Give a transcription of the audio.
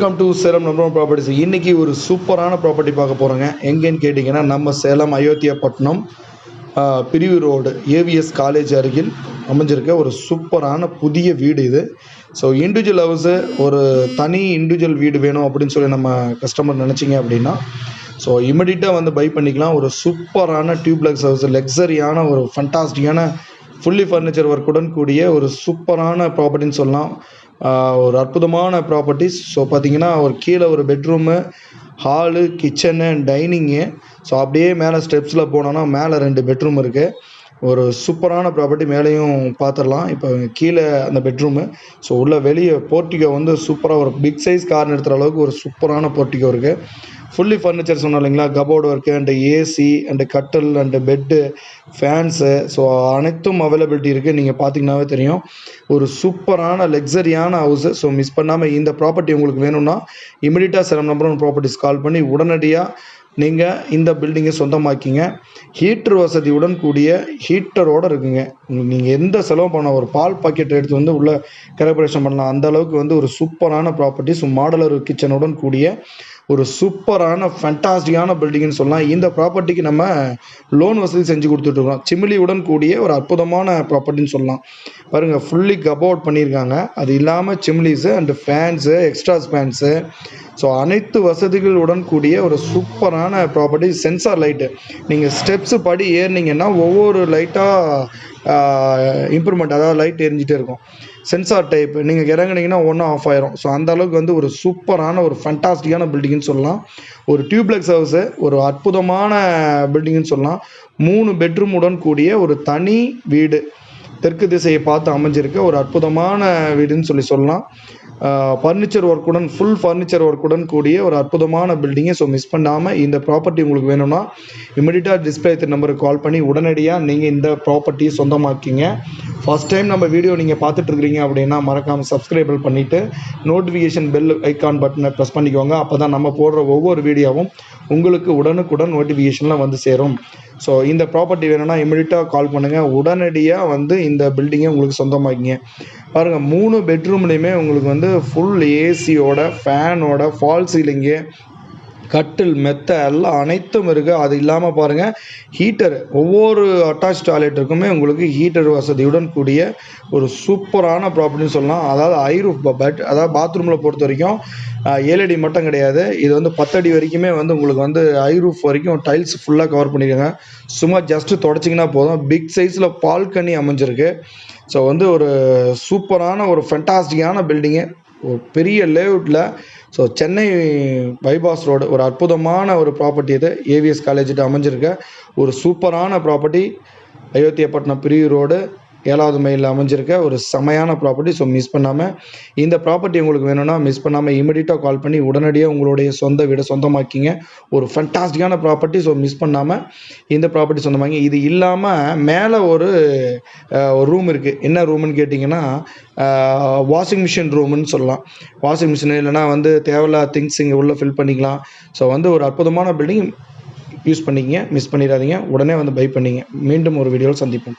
Welcome to Salem number properties இன்னைக்கு ஒரு சூப்பரான ப்ராப்பர்ட்டி பார்க்க போகிறோங்க எங்கேன்னு கேட்டிங்கன்னா நம்ம சேலம் அயோத்தியாப்பட்டினம் பிரிவு ரோடு ஏவிஎஸ் காலேஜ் அருகில் அமைஞ்சிருக்க ஒரு சூப்பரான புதிய வீடு இது. ஸோ இண்டிவிஜுவல் ஹவுஸு ஒரு தனி இண்டிவிஜுவல் வீடு வேணும் அப்படின்னு சொல்லி நம்ம கஸ்டமர் நினச்சிங்க அப்படின்னா ஸோ இமிடியட்டாக வந்து பை பண்ணிக்கலாம். ஒரு சூப்பரான டியூப்ளக்ஸ் ஹவுஸ் லக்ஸரியான ஒரு ஃபண்டாஸ்டிக்கான ஃபுல்லி ஃபர்னிச்சர் ஒர்க்குடன் கூடிய ஒரு சூப்பரான ப்ராப்பர்ட்டின்னு சொல்லலாம். ஒரு அற்புதமான ப்ராப்பர்ட்டிஸ் ஸோ பார்த்தீங்கன்னா ஒரு கீழே ஒரு bedroom hall kitchen dining so அப்படியே மேலே ஸ்டெப்ஸில் போனோன்னா மேலே ரெண்டு பெட்ரூம் இருக்குது ஒரு சூப்பரான ப்ராப்பர்ட்டி மேலேயும் பார்த்துடலாம் இப்போ கீழே அந்த பெட்ரூமு ஸோ உள்ளே வெளியே போர்ட்டிகோ வந்து சூப்பராக ஒரு பிக் சைஸ் கார் நிறுத்துகிற அளவுக்கு ஒரு சூப்பரான போர்ட்டிகோ இருக்குது ஃபுல்லி ஃபர்னிச்சர் சொன்னோம் இல்லைங்களா? Cupboard work and AC and கட்டில் அண்டு பெட்டு ஃபேன்ஸு ஸோ அனைத்தும் அவைலபிலிட்டி இருக்குது நீங்கள் பார்த்தீங்கன்னாவே தெரியும். ஒரு சூப்பரான லக்ஸரியான ஹவுஸு ஸோ மிஸ் பண்ணாமல் இந்த ப்ராப்பர்ட்டி உங்களுக்கு வேணும்னா இமிடியட்டாக சிலம் நம்பர் ஒன் ப்ராப்பர்ட்டிஸ் கால் பண்ணி உடனடியாக நீங்கள் இந்த பில்டிங்கை சொந்தமாக்கிங்க. ஹீட்டர் வசதியுடன் கூடிய ஹீட்டரோடு இருக்குங்க. நீங்கள் எந்த செலவு பண்ண ஒரு பால் பாக்கெட் எடுத்து வந்து உள்ளே கரெக்டேஷன் பண்ணலாம். அந்த அளவுக்கு வந்து ஒரு சூப்பரான ப்ராப்பர்ட்டிஸ் மாடலர் கிச்சனுடன் கூடிய ஒரு சூப்பரான ஃபண்டாஸ்டிக்கான பில்டிங்னு சொல்லலாம் இந்த ப்ராப்பர்ட்டிக்கு நம்ம லோன் வசதி செஞ்சு கொடுத்துட்ருக்கோம் சிமிலியுடன் கூடிய ஒரு அற்புதமான ப்ராப்பர்ட்டின்னு சொல்லலாம். பாருங்கள் ஃபுல்லி கபோர்ட் பண்ணியிருக்காங்க. அது இல்லாமல் சிம்லிஸு and fans extras fans so அனைத்து வசதிகளுடன் கூடிய ஒரு சூப்பரான ப்ராப்பர்ட்டி சென்சார் லைட்டு நீங்கள் ஸ்டெப்ஸு படி ஏறினீங்கன்னா ஒவ்வொரு லைட்டாக இம்ப்ரூவ்மெண்ட் அதாவது லைட் எரிஞ்சிட்டே இருக்கும். சென்சார் டைப் நீங்கள் இறங்குனீங்கன்னா ஒன்றும் ஆஃப் ஆயிரும். ஸோ அந்த அளவுக்கு வந்து ஒரு சூப்பரான ஒரு ஃபண்டாஸ்டிக்கான பில்டிங்னு சொல்லலாம். ஒரு டியூப்ளெக்ஸ் ஹவுஸு ஒரு அற்புதமான பில்டிங்னு சொல்லலாம். மூணு பெட்ரூமுடன் கூடிய ஒரு தனி வீடு. தெற்கு திசையை பார்த்து அமைஞ்சிருக்க ஒரு அற்புதமான வீடுன்னு சொல்லி சொல்லலாம். ஃபர்னிச்சர் ஒர்க்குடன் ஃபுல் ஃபர்னிச்சர் ஒர்க்குடன் கூடிய ஒரு அற்புதமான பில்டிங்கை ஸோ மிஸ் பண்ணாமல் இந்த ப்ராப்பர்ட்டி உங்களுக்கு வேணும்னா இமிடியட்டாக டிஸ்பிளே நம்பருக்கு கால் பண்ணி உடனடியாக நீங்கள் இந்த ப்ராப்பர்ட்டியை சொந்தமாக்கிங்க. ஃபர்ஸ்ட் டைம் நம்ம வீடியோ நீங்கள் பார்த்துட்டு இருக்கிறீங்க அப்படின்னா மறக்காமல் சப்ஸ்கிரைபிள் பண்ணிவிட்டு நோட்டிஃபிகேஷன் பெல் ஐக்கான் பட்டனை ப்ரெஸ் பண்ணிக்கோங்க. அப்போ தான் நம்ம போடுற ஒவ்வொரு வீடியோவும் உங்களுக்கு உடனுக்குடன் நோட்டிஃபிகேஷன்லாம் வந்து சேரும். ஸோ இந்த ப்ராப்பர்ட்டி வேணும்னா இமிடியட்டாக கால் பண்ணுங்கள் உடனடியாக வந்து இந்த பில்டிங்கை உங்களுக்கு சொந்தமாக்கிங்க. பாருங்கள் மூணு பெட்ரூம்லேயுமே உங்களுக்கு வந்து ஃபுல் ஏசியோட ஃபேனோட ஃபால் சீலிங்கு கட்டில் மெத்த எல்லாம் அனைத்தும் இருக்குது அது இல்லாமல் பாருங்கள் ஹீட்டர் ஒவ்வொரு அட்டாச் டாய்லெட்டுக்குமே உங்களுக்கு ஹீட்டர் வசதியுடன் கூடிய ஒரு சூப்பரான ப்ராப்பர்ட்டின்னு சொல்லலாம். அதாவது ஐரூஃப் பட் அதாவது பாத்ரூமில் பொறுத்த வரைக்கும் ஏழடி ஏழு அடி மட்டும் கிடையாது. இது வந்து பத்தடி வரைக்குமே வந்து உங்களுக்கு வந்து ஐரூஃப் வரைக்கும் டைல்ஸ் ஃபுல்லாக கவர் பண்ணியிருக்காங்க சும்மா ஜஸ்ட்டு தொடச்சிங்கன்னா போதும். பிக் சைஸில் பால்கனி அமைஞ்சிருக்கு. ஸோ வந்து ஒரு சூப்பரான ஒரு ஃபென்டாஸ்டிக்கான பில்டிங்கு பெரிய லேஅவுட்டில் ஸோ சென்னை பைபாஸ் ரோடு ஒரு அற்புதமான ஒரு ப்ராப்பர்ட்டி இது. ஏவிஎஸ் காலேஜ்கிட்ட அமைஞ்சிருக்க. ஒரு சூப்பரான ப்ராப்பர்ட்டி அயோத்தியாப்பட்டினம் பிரிவு ரோடு ஏழாவது மைலில் அமைஞ்சிருக்க ஒரு செமையான ப்ராப்பர்ட்டி ஸோ மிஸ் பண்ணாமல் இந்த ப்ராப்பர்ட்டி உங்களுக்கு வேணும்னா மிஸ் பண்ணாமல் இமிடியட்டாக கால் பண்ணி உடனடியாக உங்களுடைய சொந்த வீடை சொந்தமாக்கிங்க. ஒரு ஃபண்டாஸ்டிக்கான ப்ராப்பர்ட்டி ஸோ மிஸ் பண்ணாமல் இந்த ப்ராப்பர்ட்டி சொந்தமாக்கி. இது இல்லாமல் மேலே ஒரு ஒரு ரூம் இருக்குது என்ன ரூம்னு கேட்டிங்கன்னா வாஷிங் மிஷின் ரூம்னு சொல்லலாம். வாஷிங் மிஷின் இல்லைனா வந்து தேவையில்லாத திங்ஸ் இங்கே உள்ளே ஃபில் பண்ணிக்கலாம். ஸோ வந்து ஒரு அற்புதமான பில்டிங் யூஸ் பண்ணிக்கிங்க. மிஸ் பண்ணிடாதீங்க. உடனே வந்து பை பண்ணிங்க. மீண்டும் ஒரு வீடியோவில் சந்திப்போம்.